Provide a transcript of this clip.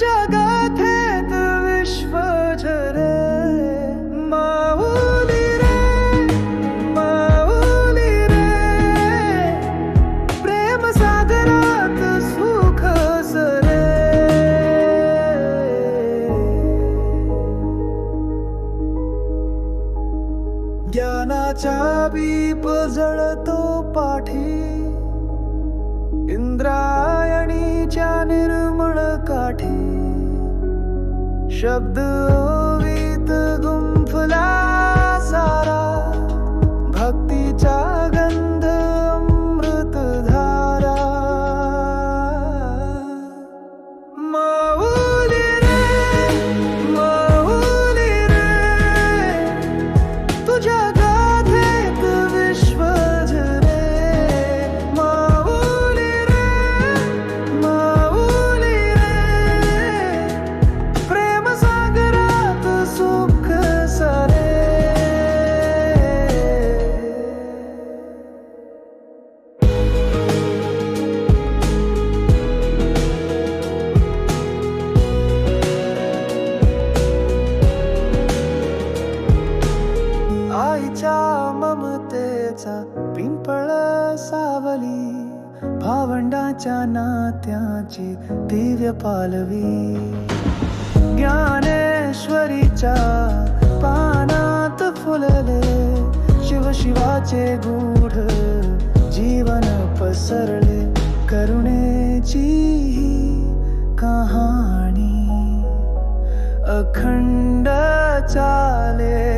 जगथे तु विश्वजरे माऊली रे माऊली रे. प्रेम सागरात सुख सरे. ज्ञानाच्या बीप जळतो पाठी. शब्द ओवीत गुंफला पिंपळ सावली भावंडाच्या नात्याची दिव्य पालवी. ज्ञानेश्वरीच्या पानात फुलले शिवशिवाचे गूढ जीवन पसरले. करुणेची ही कहाणी अखंड चाले.